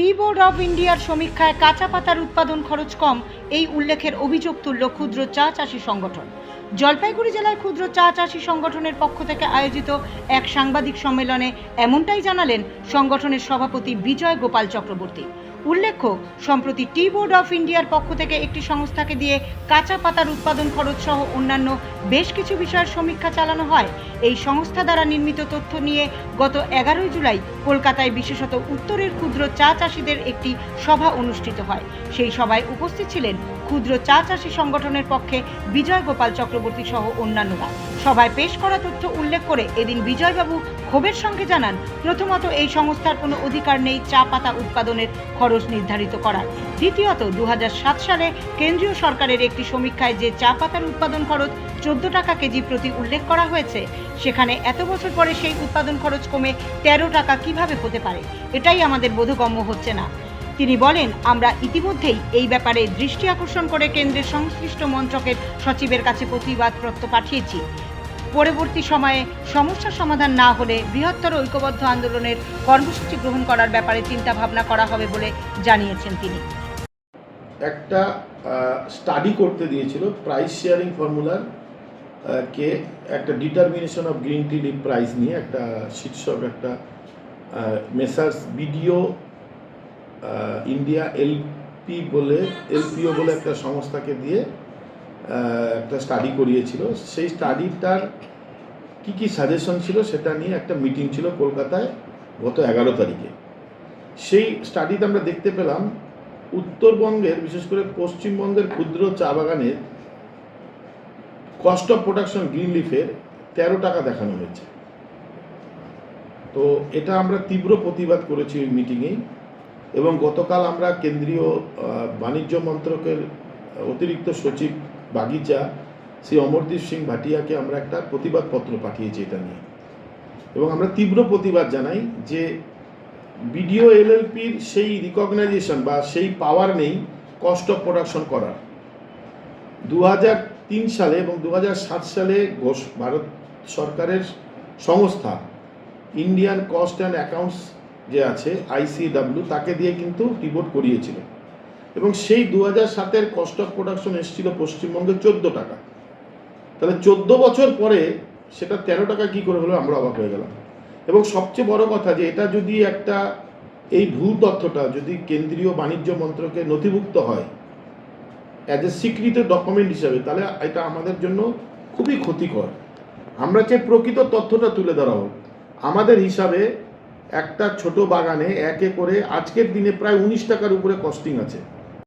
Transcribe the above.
Tea board of ইন্ডিয়ার সমীক্ষায় কাঁচা পাতার উৎপাদন খরচ কম, এই উল্লেখের অভিযোগ তুলল ক্ষুদ্র চা চাষি সংগঠন। জলপাইগুড়ি জেলার ক্ষুদ্র চা চাষি সংগঠনের পক্ষ থেকে আয়োজিত এক সাংবাদিক সম্মেলনে এমনটাই জানালেন সংগঠনের সভাপতি বিজয় গোপাল চক্রবর্তী। উল্লেখ্য, সম্প্রতি টি বোর্ড অফ ইন্ডিয়ার পক্ষ থেকে একটি সংস্থাকে দিয়ে কাঁচা পাতার উৎপাদন খরচ সহ অন্যান্য বেশ কিছু বিষয়ের সমীক্ষা চালানো হয়। এই সংস্থা দ্বারা নির্মিত তথ্য নিয়ে গত এগারোই জুলাই কলকাতায় বিশেষত উত্তরের ক্ষুদ্র চা চাষিদের একটি সভা অনুষ্ঠিত হয়। সেই সভায় উপস্থিত ছিলেন ক্ষুদ্র চা চাষি সংগঠনের পক্ষে বিজয় গোপাল চক্রবর্তী সহ অন্যান্যরা। সভায় পেশ করা তথ্য উল্লেখ করে এদিন বিজয়বাবু ক্ষোভের সঙ্গে জানান, প্রথমত এই সংস্থার কোনো অধিকার নেই চা পাতা উৎপাদনের খরচ নির্ধারিত করার। দ্বিতীয়ত দু হাজার সাত সালে কেন্দ্রীয় সরকারের একটি সমীক্ষায় যে চা পাতার উৎপাদন খরচ চোদ্দ টাকা কেজি প্রতি উল্লেখ করা হয়েছে, সেখানে এত বছর পরে সেই উৎপাদন খরচ কমে তেরো টাকা কীভাবে হতে পারে? এটাই আমাদের বোধগম্য হচ্ছে না। তিনি বলেন, আমরা ইতিমধ্যেই এই ব্যাপারে দৃষ্টি আকর্ষণ করে কেন্দ্রের সংশ্লিষ্ট মন্ত্রকের সচিবের কাছে প্রতিবাদপত্র পাঠিয়েছি। পরবর্তী সময়ে সমস্যার সমাধান না হলে বৃহত্তর ঐক্যবদ্ধ আন্দোলনের কর্মসূচি গ্রহণ করার ব্যাপারে চিন্তা ভাবনা করা হবে বলে জানিয়েছেন তিনি। একটা স্টাডি করতে দিয়েছিল প্রাইস শেয়ারিং ফর্মুলার কে একটা determination of green tea leaf price নিয়ে একটা শীর্ষক একটা মেসার্স বিডিও ইন্ডিয়া এলপি বলে এলপিও বলে একটা সংস্থাকে দিয়ে একটা স্টাডি করিয়েছিল। সেই স্টাডিটার কি কি সাজেশন ছিল সেটা নিয়ে একটা মিটিং ছিল কলকাতায় গত এগারো তারিখে। সেই স্টাডিতে আমরা দেখতে পেলাম, উত্তরবঙ্গের, বিশেষ করে পশ্চিমবঙ্গের ক্ষুদ্র চা বাগানের কস্ট অফ প্রোডাকশন গ্রিন লিফের তেরো টাকা দেখানো হয়েছে। তো এটা আমরা তীব্র প্রতিবাদ করেছি ওই মিটিংয়েই এবং গতকাল আমরা কেন্দ্রীয় বাণিজ্য মন্ত্রকের অতিরিক্ত সচিব বাগিচা শ্রী অমরদীপ সিং ভাটিয়াকে আমরা একটা প্রতিবাদপত্র পাঠিয়েছি এটা নিয়ে। এবং আমরা তীব্র প্রতিবাদ জানাই যে বিডিও এলএলপির সেই রিকগনাইজেশন বা সেই পাওয়ার নেই কস্ট অফ প্রোডাকশন করার। দু সালে এবং দু হাজার সাত সালে ঘোষ- ভারত সরকারের সংস্থা ইন্ডিয়ান কস্ট অ্যান্ড অ্যাকাউন্টস যে আছে আইসিডাব্লিউ তাকে দিয়ে কিন্তু রিপোর্ট করিয়েছিল। এবং সেই দু হাজার সাতের কস্ট অফ প্রোডাকশন এসেছিল পশ্চিমবঙ্গে চোদ্দ টাকা। তাহলে চোদ্দ বছর পরে সেটা তেরো টাকা কি করে হলো আমরা অবাক হয়ে গেলাম। এবং সবচেয়ে বড় কথা যে এটা যদি একটা এই ভুল তথ্যটা যদি কেন্দ্রীয় বাণিজ্য মন্ত্রকে নথিভুক্ত হয় অ্যাজ এ স্বীকৃত ডকুমেন্ট হিসাবে, তাহলে এটা আমাদের জন্য খুবই ক্ষতিকর। আমরা যে প্রকৃত তথ্যটা তুলে ধরা হোক আমাদের হিসাবে একটা ছোট বাগানে একে করে আজকের দিনে প্রায় উনিশ টাকার উপরে কস্টিং আছে।